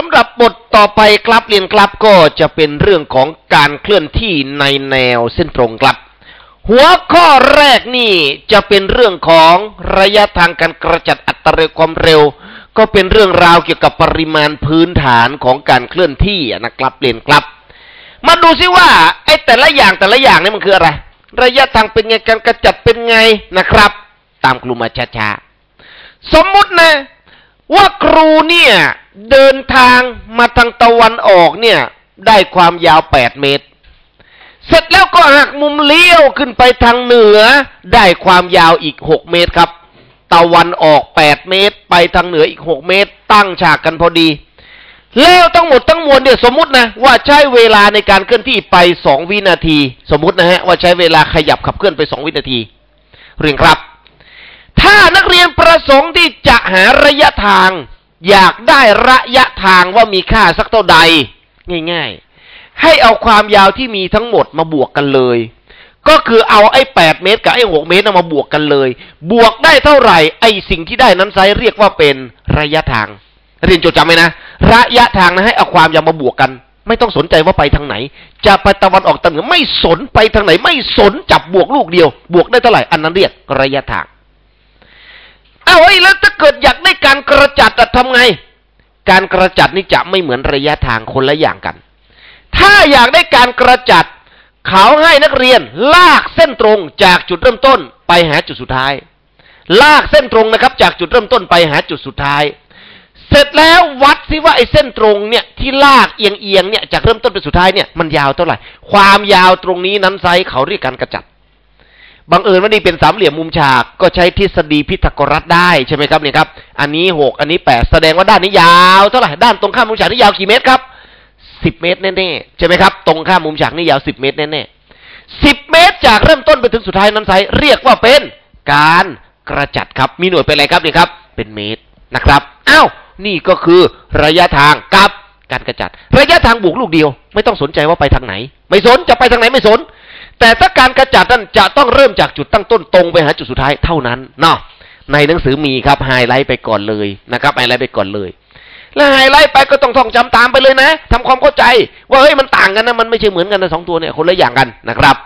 สำหรับบทต่อไปครับเรียนครับก็จะเป็นเรื่องของการเคลื่อนที่ในแนวเส้นตรงครับ หัวข้อแรกนี่จะเป็นเรื่องของระยะทางการกระจัดอัตราความเร็ว ก็เป็นเรื่องราวเกี่ยวกับปริมาณพื้นฐานของการเคลื่อนที่นะครับเรียนครับ มาดูซิว่าไอ้แต่ละอย่างแต่ละอย่างนี่มันคืออะไร ระยะทางเป็นไงการกระจัดเป็นไงนะครับ ตามครูมาช้าๆสมมุตินะ ว่าครูเนี่ย เดินทางมาทางตะวันออกเนี่ย ได้ความยาว8เมตร เสร็จแล้วก็หักมุมเลี้ยวขึ้นไปทางเหนือ ได้ความยาวอีก6เมตรครับ ตะวันออก8เมตร ไปทางเหนืออีก6เมตร ตั้งฉากกันพอดี แล้วทั้งหมดทั้งมวลเนี่ยสมมตินะ ว่าใช้เวลาในการเคลื่อนที่ไป2วินาที สมมตินะฮะว่าใช้เวลาขยับขับเคลื่อนไป2วินาทีเรียนครับ ถ้านักเรียนประสงค์ที่จะหาระยะทาง อยากได้ระยะทางว่ามีค่าสักเท่าใด ง่ายๆ ให้เอาความยาวที่มีทั้งหมดมาบวกกันเลย ก็คือเอาไอ้8เมตรกับไอ้6เมตรมาบวกกันเลย บวกได้เท่าไหร่ ไอ้สิ่งที่ได้นั้นไซเรียกว่าเป็นระยะทางเรียนจดจำไหมนะ ระยะทางนะให้เอาความยาวมาบวกกัน ไม่ต้องสนใจว่าไปทางไหน จะไปตะวันออกตะเหนือไม่สนไปทางไหน ไม่สนจับบวกลูกเดียว บวกได้เท่าไหร่อันนั้นเรียกระยะทาง อาเฮ้แล้วถ้าเกิดอยากได้การกระจัดอะทำไง การกระจัดนี่จะไม่เหมือนระยะทางคนละอย่างกัน ถ้าอยากได้การกระจัด เขาให้นักเรียนลากเส้นตรงจากจุดเริ่มต้นไปหาจุดสุดท้าย ลากเส้นตรงนะครับ จากจุดเริ่มต้นไปหาจุดสุดท้าย เสร็จแล้ววัดซิว่าไอ้เส้นตรงเนี่ยที่ลากเอียงเอียงๆเนี่ยจากเริ่มต้นไปสุดท้ายเนี่ยมันยาวเท่าไหร่ ความยาวตรงนี้นั้นไซเขาเรียกการกระจัด บังเอิญว่านี่เป็นสามเหลี่ยมมุมฉากก็ใช้ทฤษฎีพิทาโกรัสได้ใช่ไหมครับเนี่ยครับ อันนี้หกอันนี้แปดแสดงว่าด้านนี้ยาวเท่าไหร่ด้านตรงข้ามมุมฉากนี่ยาวกี่เมตรครับสิบเมตรแน่ๆใช่ไหมครับ ตรงข้ามมุมฉากนี่ยาวสิบเมตรแน่ๆสิบเมตรจากเริ่มต้นไปถึงสุดท้ายนั้นไซส์เรียกว่าเป็นการกระจัดครับ มีหน่วยเป็นอะไรครับเนี่ยครับ เป็นเมตรนะครับอ้าวนี่ก็คือระยะทางกับการกระจัด ระยะทางบวกลูกเดียว ไม่ต้องสนใจว่าไปทางไหน ไม่สนจะไปทางไหนไม่สน แต่ถ้าการกระจัดนั้นจะต้องเริ่มจากจุดตั้งต้นตรงไปหาจุดสุดท้ายเท่านั้นเนาะในหนังสือมีครับไฮไลท์ไปก่อนเลยนะครับไฮไลท์ไปก่อนเลย แล้วไฮไลท์ไปก็ต้องท่องจำตามไปเลยนะทำความเข้าใจ ว่าเฮ้ยมันต่างกันนะมันไม่ใช่เหมือนกันนะสองตัวเนี่ยคนละอย่างกันนะครับ